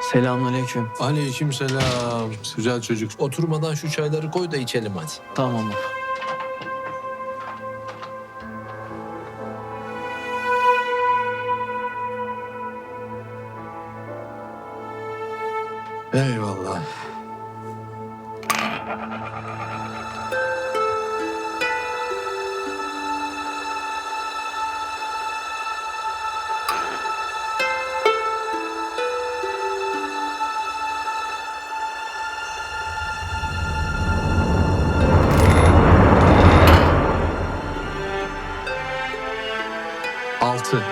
Selamünaleyküm. Aleyküm selam. Güzel çocuk. Oturmadan şu çayları koy da içelim hadi. Tamam baba. Eyvallah. Altı.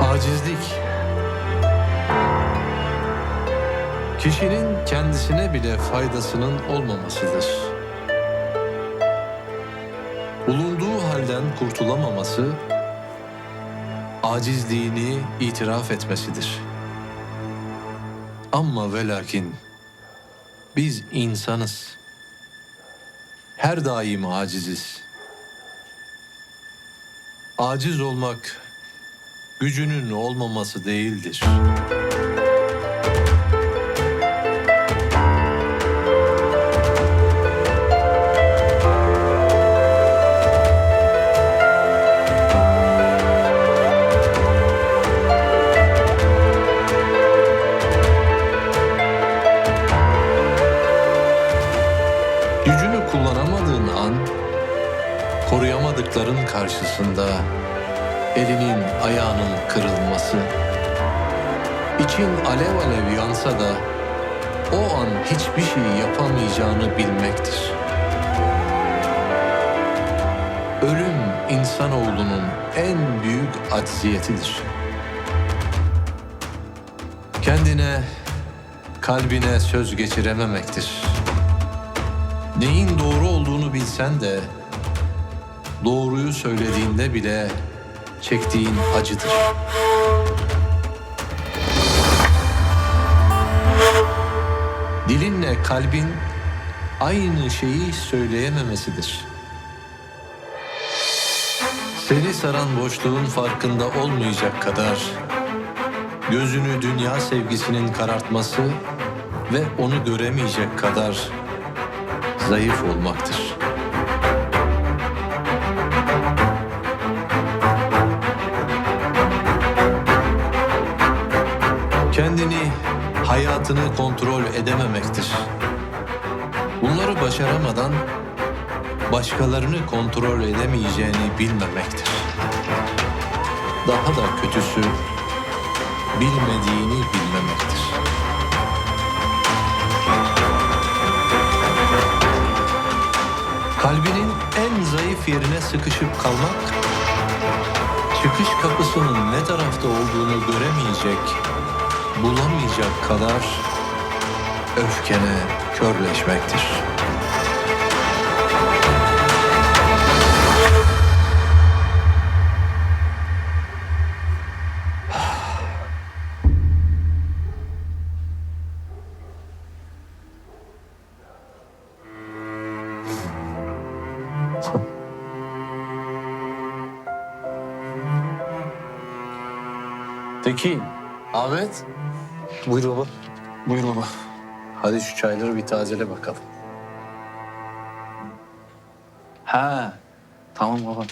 Acizlik. Kişinin kendisine bile faydasının olmamasıdır. Bulunduğu halden kurtulamaması, acizliğini itiraf etmesidir. Ama ve lakin biz insanız. Her daim aciziz. Aciz olmak gücünün olmaması değildir. Gücünü kullanamadığın an, koruyamadıkların karşısında elinin ayağının kırılması, için alev alev yansa da o an hiçbir şey yapamayacağını bilmektir. Ölüm insanoğlunun en büyük acziyetidir. Kendine, kalbine söz geçirememektir. Neyin doğru olduğunu bilsen de doğruyu söylediğinde bile çektiğin acıdır. Dilinle kalbin aynı şeyi söyleyememesidir. Seni saran boşluğun farkında olmayacak kadar gözünü dünya sevgisinin karartması ve onu göremeyecek kadar zayıf olmaktır. Kendini, hayatını kontrol edememektir. Bunları başaramadan başkalarını kontrol edemeyeceğini bilmemektir. Daha da kötüsü bilmediğini bilmemektir. Yerine sıkışıp kalmak, çıkış kapısının ne tarafta olduğunu göremeyecek, bulamayacak kadar öfkene körleşmektir. Tekin, Ahmet. Buyur baba. Buyur baba. Hadi şu çayları bir tazele bakalım. Ha. Tamam baba.